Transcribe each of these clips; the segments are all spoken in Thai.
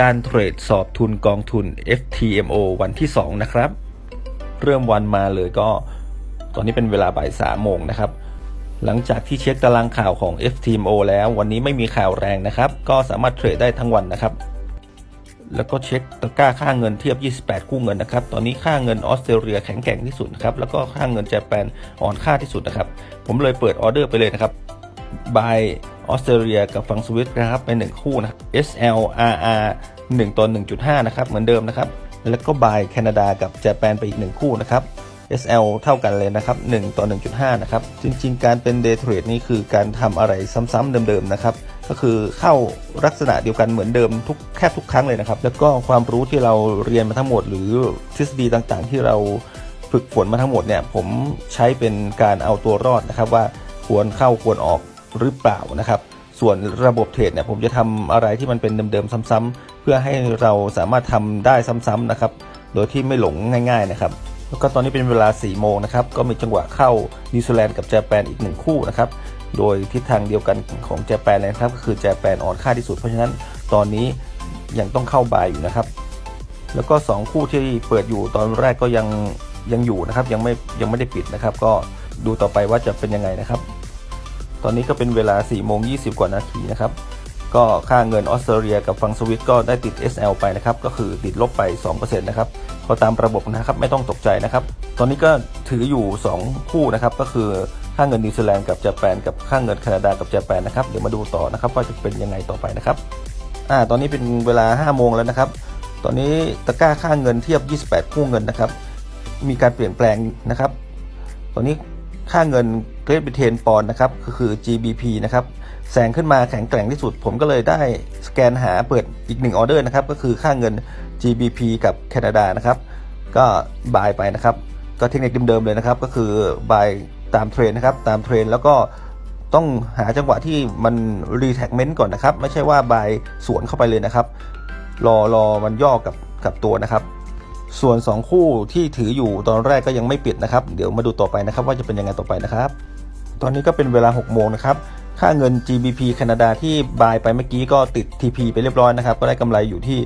การเทรดสอบทุนกองทุน FTMO วันที่ 2 นะครับ เริ่มวันมาเลยก็ ตอนนี้เป็นเวลาบ่ายสามโมงนะครับ หลังจากที่เช็คตารางข่าวของ FTMO แล้ววันนี้ไม่มีข่าวแรงนะครับ ก็สามารถเทรดได้ทั้งวันนะครับ แล้วก็เช็คตะกร้าค่าเงินเทียบ 28 คู่เงินนะครับ ตอนนี้ค่าเงินออสเตรเลียแข็งแกร่งที่สุดครับ แล้วก็ค่าเงินญี่ปุ่นอ่อนค่าที่สุดนะครับ ผมเลยเปิดออเดอร์ไปเลยนะครับบาย ออสเตรเลียกับฝั่งสวิตนะครับไป1คู่นะครับ SLRR 1ต่อ1.5 นะครับ เหมือนเดิมนะครับ แล้วก็บายแคนาดากับญี่ปุ่นไปอีก 1 คู่นะครับ SL เท่ากันเลยนะครับ 1 ต่อ 1.5 นะครับ จริง ๆ การเป็น Day Trade นี่คือการทำอะไรซ้ำๆเดิม ๆ นะครับ ก็คือเข้าลักษณะเดียวกันเหมือนเดิมทุกแค่ทุกครั้งเลยนะครับ แล้วก็ความรู้ที่เราเรียนมาทั้งหมด หรือทฤษฎีต่างๆ ที่เราฝึกฝนมาทั้งหมดเนี่ย ผมใช้เป็นการเอาตัวรอดนะครับว่าควรเข้าควรออก หรือเปล่านะครับ ส่วนระบบเทรดเนี่ยผมจะทำอะไรที่มันเป็นเดิมๆซ้ำๆเพื่อให้เราสามารถทำได้ซ้ำๆนะครับ โดยที่ไม่หลงง่ายๆนะครับแล้วก็ตอนนี้เป็นเวลา 4 โมงนะครับ ก็มีจังหวะเข้านิวซีแลนด์กับญี่ปุ่นอีกหนึ่งคู่นะครับ โดยทิศทางเดียวกันของญี่ปุ่นเลยนะครับ ก็คือญี่ปุ่นอ่อนค่าที่สุด เพราะฉะนั้นตอนนี้ยังต้องเข้าบายอยู่นะครับ แล้วก็ 2 คู่ที่เปิดอยู่ตอนแรกก็ยังยังอยู่นะครับ ยังไม่ยังไม่ได้ปิดนะครับ ก็ดูต่อไปว่าจะเป็นยังไงนะครับ ตอนนี้ก็เป็นเวลา4โมง20 กว่านาทีนะครับ ก็ค่าเงินออสเตรเลียกับฝั่งสวิตก็ได้ติด SL ไปนะครับ ก็คือติดลบไป 2%นะครับก็ตามระบบนะครับไม่ต้องตกใจนะครับ ตอนนี้ก็ถืออยู่ 2 คู่นะครับ ก็คือค่าเงินนิวซีแลนด์กับญี่ปุ่นกับค่าเงินแคนาดากับญี่ปุ่นนะครับ เดี๋ยวมาดูต่อนะครับว่าจะเป็นยังไงต่อไปนะครับ อ่า ตอนนี้เป็นเวลา 5 โมงแล้วนะครับ ตอนนี้ตะกร้าค่าเงินเทียบ 28 คู่เงินนะครับ มีการเปลี่ยนแปลงนะครับ ตอนนี้ค่าเงิน เกรดบิเทนปอนนะครับก็คือ GBP นะครับแซงขึ้นมาแข็งแกร่งที่สุด ผมก็เลยได้สแกนหาเปิดอีกหนึ่งออเดอร์นะครับก็คือค่าเงิน GBP กับแคนาดานะครับ ก็บายไปนะครับ ก็เทคนิคเดิมๆเลยนะครับ ก็คือบายตามเทรนนะครับตามเทรนแล้วก็ต้องหาจังหวะที่มันรีแท็กเมนต์ก่อนนะครับ ไม่ใช่ว่าบายสวนเข้าไปเลยนะครับ รอรอมันย่อกับกับตัวนะครับ ส่วน 2 คู่ที่ถืออยู่ตอนแรกก็ยังไม่ปิดนะครับ เดี๋ยวมาดูต่อไปนะครับ ว่าจะเป็นยังไงต่อไปนะครับ ตอนนี้ก็เป็นเวลา 6 โมงนะครับ ค่าเงิน GBP แคนาดาที่บายไปเมื่อกี้ก็ติด TP ไปเรียบร้อยนะครับ ก็ได้กำไรอยู่ที่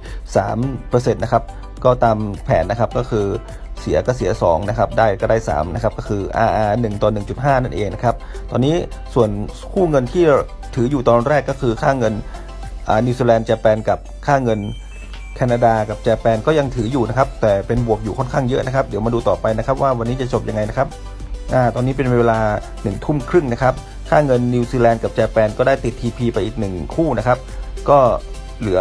3%นะครับ ก็ตามแผนนะครับก็คือเสียก็เสีย 2 นะครับ ได้ก็ได้ 3 นะครับ ก็คือ RR 1 ต่อ 1.5 นั่นเองนะครับ ตอนนี้ส่วนคู่เงินที่ถืออยู่ตอนแรกก็คือค่าเงินนิวซีแลนด์ญี่ปุ่นกับค่าเงินแคนาดากับญี่ปุ่นก็ยังถืออยู่นะครับ แต่เป็นบวกอยู่ค่อนข้างเยอะนะครับ เดี๋ยวมาดูต่อไปนะครับว่าวันนี้จะจบยังไงนะครับ อ่าตอนนี้เป็นเวลา1นึ่ทุ่มครึ่งนะครับ ค่าเงินนิวซีแลนด์กับญี่ปุ่นก็ได้ติด TP ไปอีก 1 คู่นะครับ ก็เหลือ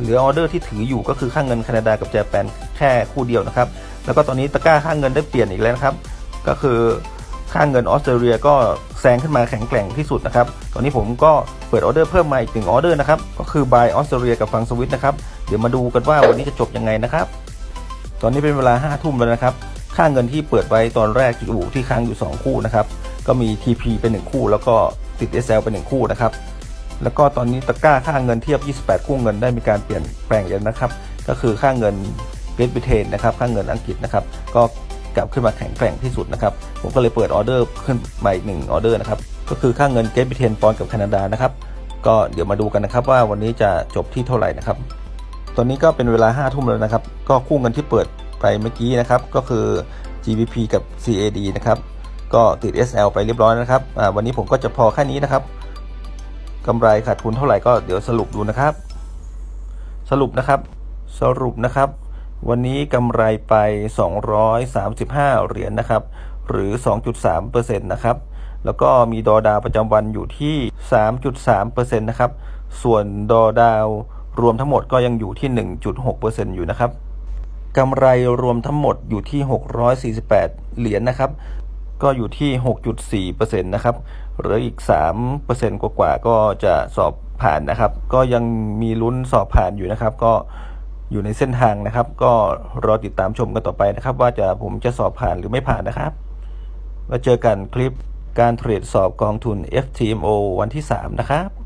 เหลือออเดอร์ที่ถืออยู่ก็คือค่าเงินแคนาดากับญี่ปุ่นแค่คู่เดียวนะครับ แล้วก็ตอนนี้ตะกร้าค่าเงินได้เปลี่ยนอีกแล้วนะครับ ก็คือค่าเงินออสเตรเลียก็แซงขึ้นมาแข็งแกร่งที่สุดนะครับ ตอนนี้ผมก็เปิดออเดอร์เพิ่มมาอีกหนึ่งออเดอร์นะครับ ก็คือ buy ออสเตรเลียกับฝั่งสวิตนะครับ เดี๋ยวมาดูกันว่าวันนี้จะจบยังไงนะครับ ตอนนี้เป็นเวลา5้าทุ่มแล้วนะครับ ค่าเงินที่เปิดไว้ตอนแรกอยู่ที่ค้างอยู่ 2 คู่นะครับ ก็มี TP เป็น1คู่ แล้วก็ติด SL เป็น1คู่นะครับ แล้วก็ตอนนี้ตะกร้าค่าเงินเทียบ 28 คู่เงินได้มีการเปลี่ยนแปลงแล้วนะครับ ก็คือค่าเงินเกรดบิเทนนะครับ ค่าเงินอังกฤษนะครับ ก็กลับขึ้นมาแข็งแกร่งที่สุดนะครับ ผมก็เลยเปิดออเดอร์ขึ้นมาอีกหนึ่งออเดอร์นะครับ ก็คือค่าเงินเกรดบิเทนปอนกับแคนาดานะครับ ก็เดี๋ยวมาดูกันนะครับว่าวันนี้จะจบที่เท่าไหร่นะครับ ตอนนี้ก็เป็นเวลา5้าทุ่มแล้วนะครับ ก็คู่เงินที่เปิด ไปเมื่อกี้นะครับ ก็คือ GBP กับ CAD นะครับ ก็ติด SL ไปเรียบร้อยนะครับวันนี้ผมก็จะพอแค่นี้นะครับกำไรขาดทุนเท่าไหร่ก็เดี๋ยวสรุปดูนะครับ สรุปนะครับ สรุปนะครับ วันนี้กำไรไป 235 เหรียญนะครับ หรือ 2.3%นะครับ แล้วก็มีดอดาวประจำวันอยู่ที่ 3.3%นะครับ ส่วนดอดาวรวมทั้งหมดก็ยังอยู่ที่ 1.6%อยู่นะครับ กำไรรวมทั้งหมดอยู่ที่ 648 เหรียญนะครับ ก็อยู่ที่ 6.4%นะครับหลืออีก 3%กว่าๆก็จะสอบผ่านนะครับ ก็ยังมีลุ้นสอบผ่านอยู่นะครับ ก็อยู่ในเส้นทางนะครับ ก็รอติดตามชมกันต่อไปนะครับ ว่าจะผมจะสอบผ่านหรือไม่ผ่านนะครับแล้วเจอกันคลิปการเทรดสอบกองทุน FTMO วันที่ 3 นะครับ